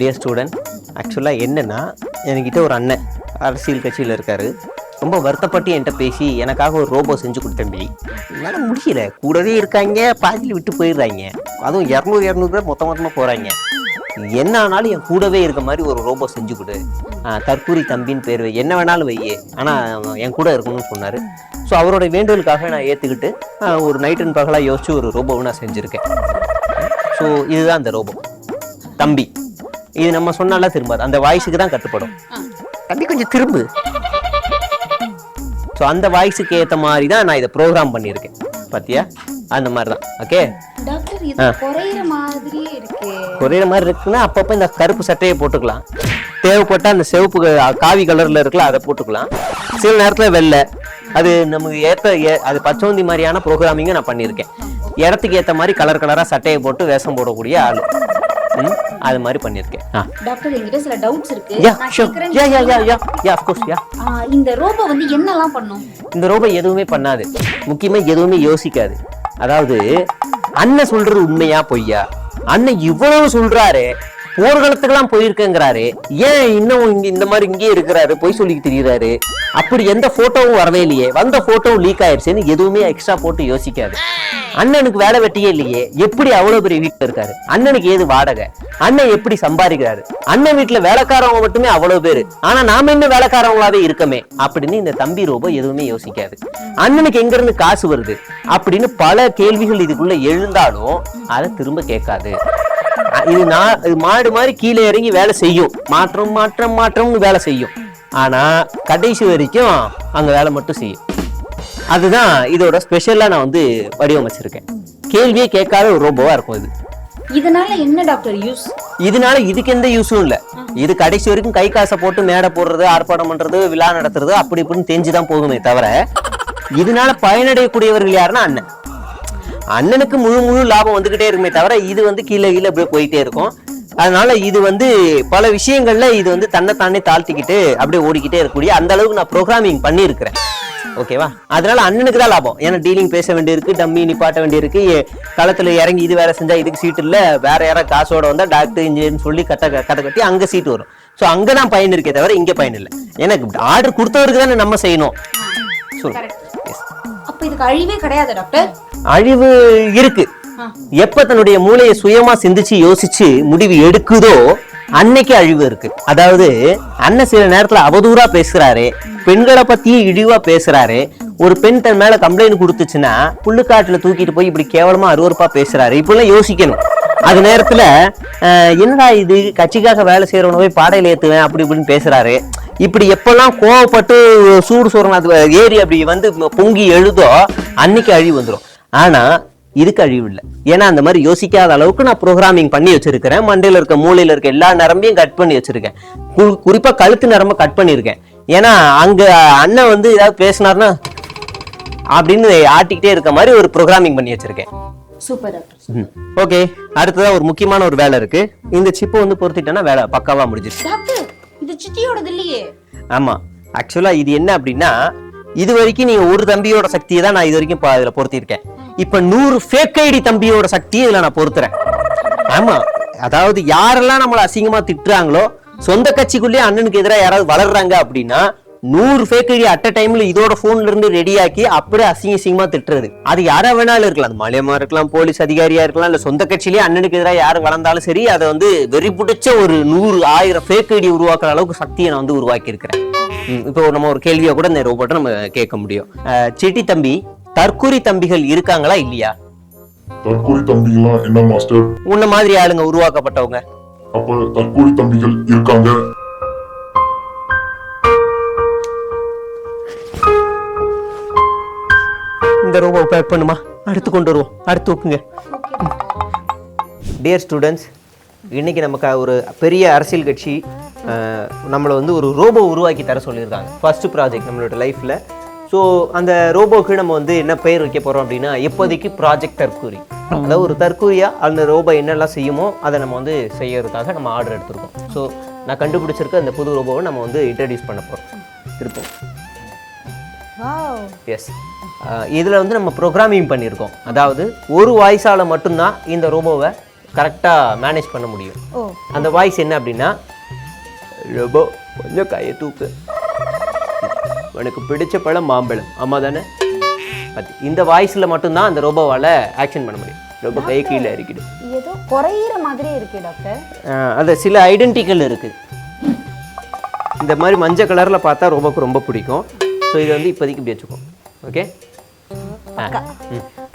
Dear student ஆக்சுவலாக என்னென்னா என்கிட்ட ஒரு அண்ணன் அரசியல் கட்சியில் இருக்கார். ரொம்ப வருத்தப்பட்டு என்கிட்ட பேசி எனக்காக ஒரு ரோபோ செஞ்சு கொடுத்தம்பி என்னால் முடியல. கூடவே இருக்காங்க பாதியில் விட்டு போயிடுறாங்க. அதுவும் இரநூறு இரநூறு மொத்த மொத்தமாக போகிறாங்க என்ன ஆனாலும் என் கூடவே இருக்க மாதிரி ஒரு ரோபோ செஞ்சு கொடு. தற்கூரி தம்பின்னு பேர் வை. என்ன வேணாலும் வையே. ஆனால் என் கூட இருக்கணும்னு சொன்னார். ஸோ அவரோட வேண்டுதலுக்காக நான் ஏற்றுக்கிட்டு ஒரு நைட் அண்ட் பகலாக யோசிச்சு ஒரு ரோபோவை நான் செஞ்சுருக்கேன். ஸோ இதுதான் அந்த ரோபோ. தம்பி. இது நம்ம சொன்னாலாம் திரும்பாது. அந்த வாய்ஸுக்கு தான் கட்டுப்படும். தம்பி கொஞ்சம் திரும்பு. ஸோ அந்த வாய்ஸுக்கு ஏற்ற மாதிரி தான் நான் இதை ப்ரோக்ராம் பண்ணியிருக்கேன். பாத்தியா? அந்த மாதிரி தான். ஓகே குறையிற மாதிரி இருக்குன்னா அப்பப்போ இந்த கருப்பு சட்டையை போட்டுக்கலாம். தேவைப்பட்டா அந்த சிவப்பு காவி கலர்ல இருக்குல்ல அதை போட்டுக்கலாம். சில நேரத்தில் வெள்ளை. அது நமக்கு ஏற்ற ஏ- அது பச்சோந்தி மாதிரியான ப்ரோக்ராமிங்கை நான் பண்ணியிருக்கேன். இடத்துக்கு ஏற்ற மாதிரி கலர் கலராக சட்டையை போட்டு வேஷம் போடக்கூடிய ஆள். ம்? அது மாதிரி பண்ணியிருக்கேன். டாக்டர் என்கிட்ட சில டவுட்ஸ் இருக்கு. Yeah sure yeah yeah yeah yeah yeah of course யா. ஆ, இந்த ரோபோ வந்து என்னெல்லாம் பண்ணும்? இந்த ரோபோ எதுவுமே பண்ணாது. முக்கியமா எதுவுமே யோசிக்காது. அதாவது அண்ணன் சொல்றது உண்மையா பொய்யா? அண்ணன் இவ்வளவு சொல்றாரு போர்க்களத்துக்கெல்லாம் போயிருக்கேங்கிறாரு. ஏன் இன்னும் இங்க இந்த மாதிரி இங்கேயே இருக்கிறாரு? பொய் சொல்லிட்டு தெரியுறாரு. அப்படி எந்த போட்டோவும் வரவே இல்லையே. வந்த போட்டோவும் லீக் ஆயிடுச்சுன்னு எதுவுமே எக்ஸ்ட்ரா போட்டு யோசிக்காது. அண்ணனுக்கு வேலை வெட்டியே இல்லையே. எப்படி அவ்வளவு பெரிய வீட்டில் இருக்காரு? அண்ணனுக்கு ஏது வாடகை? அண்ணன் எப்படி சம்பாதிக்கிறாரு? அண்ணன் வீட்டுல வேலைக்காரவங்க மட்டுமே அவ்வளவு பேரு. ஆனா நாம இன்னும் வேலைக்காரவங்களாவே இருக்கமே. அப்படின்னு இந்த தம்பி ரோபோ எதுவுமே யோசிக்காது. அண்ணனுக்கு எங்க இருந்து காசு வருது? அப்படின்னு பல கேள்விகள் இதுக்குள்ள எழுந்தாலும் அதை திரும்ப கேட்காது. இது நான் இது மாடு மாதிரி கீழே இறங்கி வேலை செய்யும். மாற்றம் மாற்றம் மாற்றம்னு வேலை செய்யும். ஆனா கடைசி வரைக்கும் அங்க வேலை மட்டும் செய்யும். அதுதான் இதோட ஸ்பெஷலா நான் வந்து வடிவமைச்சிருக்கேன். கேள்வியே கேட்காத ஒரு ரோபோவா இருக்கும் இது. இதனால என்ன டாக்டர் யூஸ் இதனால இதுக்கு எந்த யூஸும் இல்ல. இது கடைசி வரைக்கும் கை காசை போட்டு மேடை போடுறது ஆர்ப்பாட்டம் பண்றது விழா நடத்துறது அப்படி இப்படின்னு தெரிஞ்சுதான் போகுமே தவிர இதனால பயனடையக்கூடியவர்கள் யாருன்னா அண்ணன். அண்ணனுக்கு முழு முழு லாபம் வந்துகிட்டே இருக்குமே தவிர இது வந்து கீழே கீழே அப்படியே போயிட்டே இருக்கும். அதனால இது வந்து பல விஷயங்கள்ல இது வந்து தன்னைத்தானே தாழ்த்திக்கிட்டு அப்படியே ஓடிக்கிட்டே இருக்கக்கூடிய அந்த அளவுக்கு நான் ப்ரோக்ராமிங் பண்ணியிருக்கிறேன். ஓகேவா அதனால அண்ணனுக்கு தான் லாபம். ஏன்னா டீலிங் பேச வேண்டியிருக்கு டம்மி நிப்பாட்ட வேண்டியிருக்கு. களத்தில் இறங்கி இது வேற செஞ்சா இதுக்கு சீட் இல்லை வேற யாராவது காசோட வந்தால் டாக்டர் இன்ஜினியர்னு சொல்லி கட்ட கதை கட்டி அங்கே சீட் வரும். ஸோ அங்கே தான் பயன் இருக்கே தவிர இங்கே பயன் இல்லை. எனக்கு ஆர்டர் கொடுத்தவருக்கு தானே நம்ம செய்யணும். சொல்லு. அப்ப இதுக்கு அழிவே கிடையாது டாக்டர். அழிவு இருக்கு. எப்ப தன்னுடைய மூளையை சுயமா சிந்திச்சு யோசிச்சு முடிவு எடுக்குதோ அன்னைக்கு அழிவு இருக்கு. அதாவது அண்ணன் சில நேரத்துல அவதூறா பேசுறாரு பெண்களை பத்தியே இழிவா பேசுறாரு ஒரு பெண் தன் மேல கம்ப்ளைண்ட் கொடுத்துச்சுன்னா புல்லுக்காட்டுல தூக்கிட்டு போய் இப்படி கேவலமா அருவருப்பா பேசுறாரு. இப்படிலாம் யோசிக்கணும். அது நேரத்துல என்னடா இது? கட்சிக்காக வேலை செய்யறவன போய் பாடையில ஏத்துவேன் அப்படி இப்படின்னு பேசுறாரு. இப்படி எப்பெல்லாம் கோவப்பட்டு சூடு சூறன் அது ஏறி அப்படி வந்து பொங்கி எழுதோ அன்னைக்கு அழிவு வந்துடும் ஆனா இதுக்கு அழிவு இல்லை. ஏன்னா அந்த மாதிரி யோசிக்காத அளவுக்கு நான் ப்ரோக்ராமிங் பண்ணி வச்சிருக்கிறேன். மண்டையில இருக்க மூளையில் இருக்க எல்லா நரம்பையும் கட் பண்ணி வச்சிருக்கேன். கு- குறிப்பா கழுத்து நரம்ப கட் பண்ணியிருக்கேன். ஏன்னா அங்க அண்ணன் வந்து ஏதாவது பேசினார்னா அப்படின்னு ஆட்டிக்கிட்டே இருக்க மாதிரி ஒரு ப்ரோக்ராமிங் பண்ணி வச்சிருக்கேன். சூப்பர் டாக்டர் ஓகே அடுத்ததா ஒரு முக்கியமான ஒரு வேலை இருக்கு. இந்த சிப்பை வந்து பொருத்திட்டேன்னா வேலை பக்காவா முடிஞ்சிருச்சு. டாக்டர் இது சித்தியோடது இல்லையே. ஆமா. ஆக்சுவலா இது என்ன அப்படின்னா இது வரைக்கும் நீங்க ஒரு தம்பியோட சக்தியை தான் நான் இது வரைக்கும் இதுல பொருத்திருக்கேன் இப்ப நூறு ஃபேக் ஐடி தம்பியோட சக்தியை இதுல நான் பொருத்துறேன். ஆமா. அதாவது யாரெல்லாம் நம்மள அசிங்கமா திட்டுறாங்களோ சொந்த கட்சிக்குள்ளேயே அண்ணனுக்கு எதிராக யாராவது வளர்றாங்க அப்படின்னா நூறு ஃபேக் ஐடி அட் டைம்ல இதோட போன்ல இருந்து ரெடியாக்கி அப்படியே அசிங்க அசிங்கமா திட்டுறது. அது யாரா வேணாலும் இருக்கலாம். அது மலையமா இருக்கலாம் போலீஸ் அதிகாரியா இருக்கலாம் இல்ல சொந்த கட்சியிலேயே அண்ணனுக்கு எதிராக யாரு வளர்ந்தாலும் சரி அதை வந்து வெறி பிடிச்ச ஒரு நூறு ஆயிரம் ஃபேக் ஐடி உருவாக்குற அளவுக்கு சக்தியை நான் வந்து உருவாக்கி இருக்கிறேன் இப்போ நம்ம ஒரு கேள்வியை கூட இந்த ரோபோட்டை நம்ம கேட்க முடியும். சிட்டி தம்பி தற்கூரி தம்பிகள் இருக்காங்களா இல்லையா? தற்கொலை தம்பிகள்லாம் என்ன மாஸ்டர்? உன்ன மாதிரி ஆளுங்க உருவாக்கப்பட்டவங்க. அப்ப தற்கொலை தம்பிகள் இருக்காங்க. இந்த ரோபோ பேக் பண்ணுமா? அடுத்து கொண்டு வருவோம். அடுத்து ஒப்புங்க. டியர் ஸ்டூடெண்ட்ஸ் இன்னைக்கு நமக்கு ஒரு பெரிய அரசியல் கட்சி நம்மளை வந்து ஒரு ரோபோ உருவாக்கி தர சொல்லியிருக்காங்க. ஃபர்ஸ்ட் ப்ராஜெக்ட் நம்மளோட லைஃப்பில் ஸோ அந்த ரோபோக்கு நம்ம வந்து என்ன பெயர் வைக்க போகிறோம் அப்படின்னா இப்போதைக்கு ப்ராஜெக்ட் தற்கூரி. அதாவது ஒரு தற்கூரியா அந்த ரோபோ என்னெல்லாம் செய்யுமோ அதை நம்ம வந்து செய்யறதுக்காக நம்ம ஆர்டர் எடுத்திருக்கோம். ஸோ நான் கண்டுபிடிச்சிருக்க அந்த புது ரோபோவை நம்ம வந்து இன்ட்ரடியூஸ் பண்ண போகிறோம் திருப்போம் வாவ் எஸ் இதில் வந்து நம்ம ப்ரோக்ராமிங் பண்ணியிருக்கோம் அதாவது ஒரு வாய்ஸால் மட்டும்தான் இந்த ரோபோவை கரெக்டாக மேனேஜ் பண்ண முடியும். அந்த வாய்ஸ் என்ன அப்படின்னா ரொம்ப கொஞ்சம் கையை தூக்கு. உனக்கு பிடிச்ச பழம் மாம்பழம். ஆமா தானே? அது இந்த வாய்ஸில் மட்டும்தான் அந்த ரோபோவால் ஆக்ஷன் பண்ண முடியும். ரொம்ப கை கீழே இருக்குது ஏதோ குறையிற மாதிரியே இருக்கே டாக்டர். அது சில ஐடென்டிக்கல் இருக்குது இந்த மாதிரி மஞ்சள் கலரில் பார்த்தா ரோபோக்கு ரொம்ப பிடிக்கும். ஸோ இது வந்து இப்போதைக்கு இப்படி வச்சுக்கோ ஓகே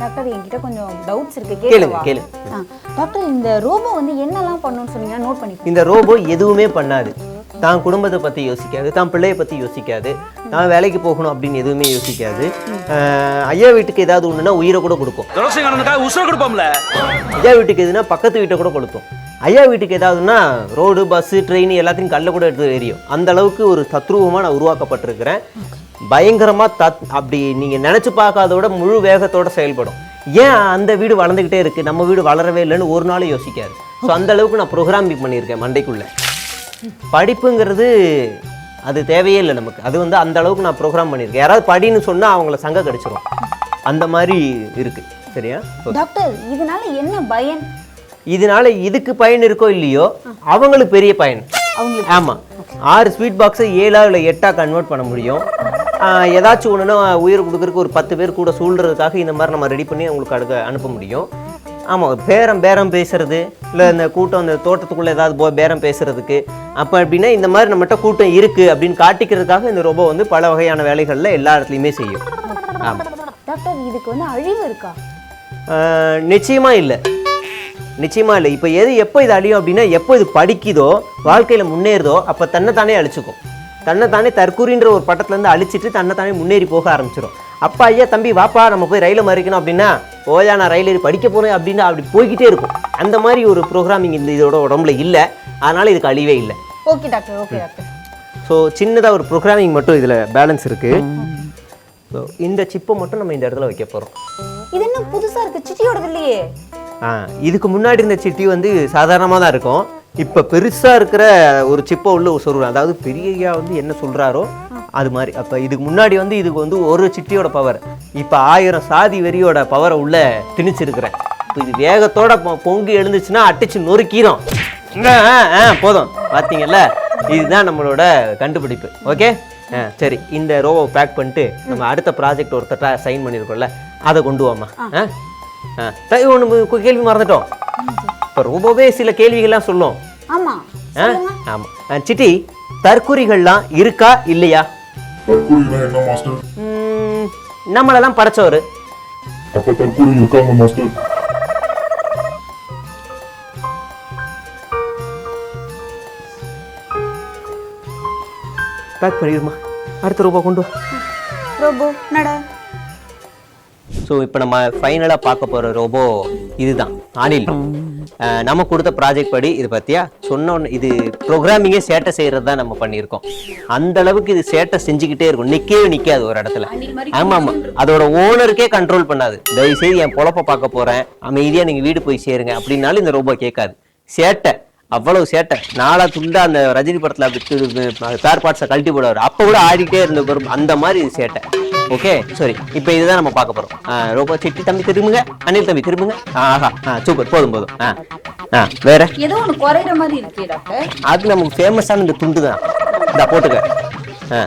டாக்டர் என்கிட்ட கொஞ்சம் டவுட்ஸ் இருக்கு. கேளுங்க, கேளுங்க கேளுங்க. டாக்டர் இந்த ரோபோ வந்து என்னெல்லாம் பண்ணும்னு சொன்னீங்கன்னா நோட் பண்ணி இந்த ரோபோ எதுவுமே பண்ணாது. தான் குடும்பத்தை பற்றி யோசிக்காது தான் பிள்ளைய பற்றி யோசிக்காது நான் வேலைக்கு போகணும் அப்படின்னு எதுவுமே யோசிக்காது. ஐயா வீட்டுக்கு ஏதாவது ஒன்றுனா உயிரை கூட கொடுக்கும். உசுர கொடுப்போம்ல? ஐயா வீட்டுக்கு எதுனா பக்கத்து வீட்டை கூட கொளுத்தும். ஐயா வீட்டுக்கு ஏதாவதுன்னா ரோடு பஸ்ஸு ட்ரெயின் எல்லாத்தையும் கல்ல கூட எடுத்து எரியும் அந்த அளவுக்கு ஒரு தத்ரூபமாக நான் உருவாக்கப்பட்டிருக்கிறேன். பயங்கரமாக தத் அப்படி நீங்கள் நினச்சி பார்க்காதோட முழு வேகத்தோட செயல்படும். ஏன் அந்த வீடு வளர்ந்துக்கிட்டே இருக்குது நம்ம வீடு வளரவே இல்லைன்னு ஒரு நாளும் யோசிக்காது. ஸோ அந்த அளவுக்கு நான் ப்ரோக்ராமிங் பண்ணியிருக்கேன் மண்டைக்குள்ளே. படிப்புங்கிறது அது தேவையே இல்லை நமக்கு. அது வந்து அந்த அளவுக்கு நான் ப்ரோக்ராம் பண்ணியிருக்கேன். யாராவது படின்னு சொன்னால் அவங்கள சங்க கடிச்சிரும். அந்த மாதிரி இருக்குது சரியா? டாக்டர் இதனால என்ன பயன்? இதனால இதுக்கு பயன் இருக்கோ இல்லையோ அவங்களுக்கு பெரிய பயன். அவங்களுக்கு. ஆமா. ஆறு ஸ்வீட் பாக்ஸை ஏழா இல்லை எட்டா கன்வெர்ட் பண்ண முடியும். ஏதாச்சும் ஒன்றுனா உயிர் கொடுக்கறதுக்கு ஒரு பத்து பேர் கூட சூழ்றதுக்காக இந்த மாதிரி நம்ம ரெடி பண்ணி அவங்களுக்கு அடுக்க அனுப்ப முடியும். ஆமாம் பேரம் பேரம் பேசுறது இல்லை இந்த கூட்டம் அந்த தோட்டத்துக்குள்ளே ஏதாவது போ பேரம் பேசுறதுக்கு. அப்போ அப்படின்னா இந்த மாதிரி நம்மகிட்ட கூட்டம் இருக்குது அப்படின்னு காட்டிக்கிறதுக்காக இந்த ரோபோ வந்து பல வகையான வேலைகளில் எல்லா இடத்துலையுமே செய்யும். ஆமாம் டாக்டர் இதுக்கு வந்து அழிவு இருக்கா? நிச்சயமா இல்லை. நிச்சயமா இல்லை. இப்போ எது எப்போ இது அழியும் அப்படின்னா எப்போ இது படிக்குதோ வாழ்க்கையில் முன்னேறுதோ அப்போ தன்னைத்தானே அழிச்சுக்கும். தன்னைத்தானே தற்கூரின்ற ஒரு பட்டத்துலேருந்து அழிச்சிட்டு தன்னைத்தானே முன்னேறி போக ஆரம்பிச்சிடும் அப்பா ஐயா தம்பி வாப்பா நம்ம போய் ரயிலை மறிக்கணும் அப்படின்னா ஓயா நான் ரயில் ஏறி படிக்க போகிறேன் அப்படின்னா அப்படி போய்கிட்டே இருக்கும். அந்த மாதிரி ஒரு ப்ரோக்ராமிங் இந்த இதோட உடம்புல இல்லை. அதனால் இதுக்கு அழிவே இல்லை. Okay doctor okay doctor. So சின்னதாக ஒரு ப்ரோக்ராமிங் மட்டும் இதில் பேலன்ஸ் இருக்குது ஸோ இந்த சிப்பை மட்டும் நம்ம இந்த இடத்துல வைக்க போகிறோம் இது என்ன புதுசா இருக்கு? சிட்டியோடது இல்லையே. ஆ இதுக்கு முன்னாடி இருந்த சிட்டி வந்து சாதாரணமாக தான் இருக்கும். இப்போ பெருசாக இருக்கிற ஒரு சிப்பை உள்ள சொருகிறோம் அதாவது பெரிய ஐயா வந்து என்ன சொல்கிறாரோ அது மாதிரி. அப்போ இதுக்கு முன்னாடி வந்து இதுக்கு வந்து ஒரு சிட்டியோட பவர் இப்போ ஆயிரம் சாதி வெறியோட பவரை உள்ள திணிச்சிருக்கிறேன். இப்போ இது வேகத்தோட பொங்கி எழுந்துச்சுன்னா ஆ, ஆ, போதும். பார்த்தீங்கல்ல இதுதான் நம்மளோட கண்டுபிடிப்பு. ஓகே? சரி. இந்த ரோவை பேக் பண்ணிட்டு நம்ம அடுத்த ப்ராஜெக்ட் ஒருத்தட்ட சைன் பண்ணியிருக்கோம்ல அதை கொண்டு வாமா ஆ. ஒன்று கேள்வி மறந்துட்டோம். இப்போ ரோபோவே சில கேள்விகள்லாம் சொல்லும் ஆமா ஆ? ஆமாம் சிட்டி தற்குறிகள்லாம் இருக்கா இல்லையா? நம்மளெல்லாம் படைச்சவர். அப்ப தற்கொலை இருக்காங்க மாஸ்டர். பேக் பண்ணிடுமா. அடுத்த ரூபா கொண்டு வா. ரோபோ நட. ஸோ இப்போ நம்ம ஃபைனலாக பார்க்க போகிற ரோபோ இதுதான் அனில் நம்ம கொடுத்த ப்ராஜெக்ட் படி இது பார்த்தியா சொன்ன உடனே இது ப்ரோக்ராமிங்கே சேட்டை செய்கிறது தான் நம்ம பண்ணியிருக்கோம். அந்த அளவுக்கு இது சேட்டை செஞ்சுக்கிட்டே இருக்கும். நிற்கவே நிற்காது ஒரு இடத்துல. ஆமாம் ஆமாம். அதோட ஓனருக்கே கண்ட்ரோல் பண்ணாது. தயவுசெய்து என் பொழப்ப பார்க்க போகிறேன் அமைதியாக நீங்கள் வீடு போய் சேருங்க. அப்படின்னாலும் இந்த ரோபோ கேட்காது. சேட்டை. அவ்வளவு சேட்டை. நாளா துண்டா அந்த ரஜினி படத்துல ஸ்பேர் பார்ட்ஸை கழட்டி போடுவார். அப்போ கூட ஆடிட்டே இருந்த பெரும் அந்த மாதிரி சேட்டை. ஓகே சரி இப்போ இதுதான் நம்ம பார்க்க போறோம். ஆ, ரொம்ப சிட்டி தம்பி திரும்புங்க. அனில் தம்பி திரும்புங்க. ஆஹா. சூப்பர். போதும் போதும். ஆ. ஆ வேற? ஏதோ ஒண்ணு குறையிற மாதிரி இருக்கே டாக்டர். அது நமக்கு ஃபேமஸான இந்த துண்டு தான். இந்த போட்டுக்க. ஆ.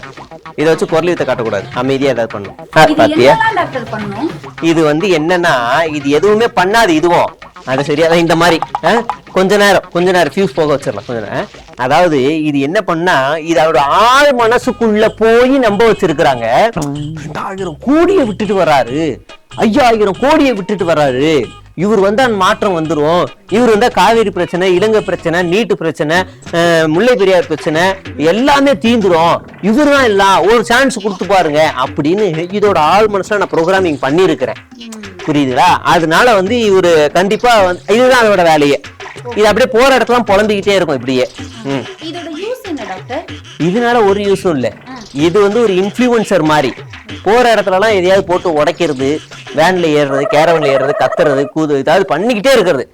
இதை வச்சு குரல் வித்தை காட்டக்கூடாது. அமைதியா ஏதாவது பண்ணும் ஆ, இது பாத்தியா? வந்து என்னன்னா இது எதுவுமே பண்ணாது இதுவும். அது சரியா அதான் இந்த மாதிரி? கொஞ்ச நேரம் கொஞ்ச நேரம் ஃபியூஸ் போக வச்சிடலாம் கொஞ்ச நேரம். அதாவது இது என்ன பண்ணா இது அவரோட ஆள் மனசுக்குள்ள போய் நம்ப வச்சிருக்கிறாங்க. ரெண்டாயிரம் கோடியை விட்டுட்டு வர்றாரு. ஐயாயிரம் கோடியை விட்டுட்டு வர்றாரு. இவர் வந்தா மாற்றம் வந்துரும். இவர் வந்தா காவேரி பிரச்சனை இலங்கை பிரச்சனை நீட்டு பிரச்சனை முல்லை பெரியார் பிரச்சனை எல்லாமே தீந்துரும். இவர் தான் எல்லாம் ஒரு சான்ஸ் கொடுத்து பாருங்க அப்படின்னு இதோட ஆள் மனசுல நான் ப்ரோக்ராமிங் பண்ணியிருக்கிறேன். புரியுதுங்களா? அதனால வந்து இவரு கண்டிப்பா இதுதான் அதோட வேலையே. இது அப்படியே போற இடத்துல புலம்பிக்கிட்டே இருக்கும் இப்படியே. இதனால ஒரு யூஸும் இல்லை. இது வந்து ஒரு இன்ஃப்ளூயன்சர் மாதிரி. போற இடத்துலலாம் எதையாவது போட்டு உடைக்கிறது வேன்ல ஏறுறது கேரவன்ல ஏறுறது கத்துறது கூது ஏதாவது பண்ணிக்கிட்டே இருக்கிறது.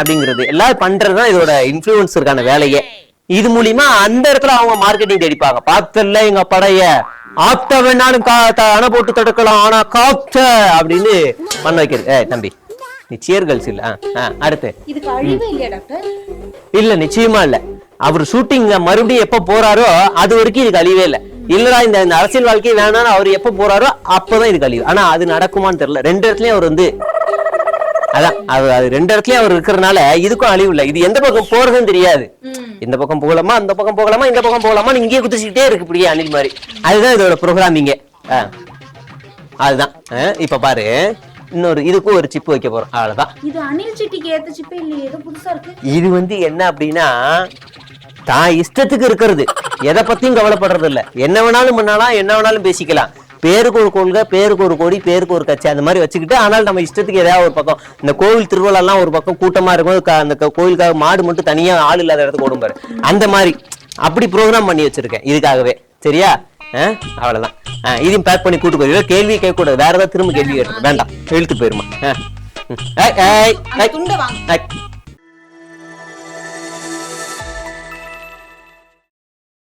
அப்படிங்கிறது. எல்லாரும் பண்றதுதான் இதோட இன்ஃப்ளூயன்சருக்கான வேலையே. இது மூலியமா அந்த இடத்துல அவங்க மார்க்கெட்டிங் தேடிப்பாங்க பார்த்தல எங்க படைய. ஆத்த வேணாலும் அணை போட்டு தடுக்கலாம் ஆனா காத்த அப்படின்னு பண்ண வைக்கிறது. ஏய் தம்பி. நீ சியர் கேர்ள்ஸ் இல்ல அடுத்து. இல்ல நிச்சயமா இல்ல. அவர் ஷூட்டிங் மறுபடியும் எப்ப போறாரோ அது வரைக்கும் இதுக்கு அழிவே இல்ல. இல்லடா இந்த அரசியல் வாழ்க்கை வேணாம்னு அவர் எப்ப போறாரோ அப்பதான் இதுக்கு அழிவு. ஆனா அது நடக்குமான்னு தெரியல. ரெண்டு இடத்துலயும் அவர் வந்து அதான் அது அது ரெண்டு இடத்துலயும் அவர் இருக்கிறதுனால இதுக்கும் அழிவு இல்ல. இது எந்த பக்கம் போறதுன்னு தெரியாது. இந்த பக்கம் போகலாமா அந்த பக்கம் போகலாமா இந்த பக்கம் போகலாமா இங்கேயே குதிச்சுக்கிட்டே இருக்கு இப்படியே அணில் மாதிரி. அதுதான் இதோட ப்ரோக்ராமிங்க அதுதான். இப்ப பாரு. இன்னொரு இதுக்கும் ஒரு சிப்பு வைக்க போறோம். அவ்வளவுதான். இது அணில் சிட்டிக்கு ஏத்த சிப்பே இல்லையே? ஏதோ புதுசா இருக்கு. இது வந்து என்ன அப்படின்னா தான் இஷ்டத்துக்கு இருக்கிறது. எதை பத்தியும் கவலைப்படுறது இல்ல. என்ன வேணாலும் பண்ணலாம் என்ன வேணாலும் பேசிக்கலாம். பேருக்கு ஒரு கொள்கை பேருக்கு ஒரு கொடி பேருக்கு ஒரு கட்சி அந்த மாதிரி வச்சுக்கிட்டு ஆனால் நம்ம இஷ்டத்துக்கு ஏதாவது ஒரு பக்கம் இந்த கோவில் திருவிழாலாம் ஒரு பக்கம் கூட்டமா இருக்கும் அந்த க- கோவிலுக்காக மாடு மட்டும் தனியா ஆள் இல்லாத இடத்துக்கு ஓடும் பாரு. அந்த மாதிரி அப்படி ப்ரோக்ராம் பண்ணி வச்சிருக்கேன் இதுக்காகவே. சரியா? ஆ, இதையும் பேக் பண்ணி கூட்டு போய் கேள்வி கேட்க கூடாது வேற ஏதாவது திரும்ப கேள்வி கேட்டு வேண்டாம். இழுத்து போயிருமா?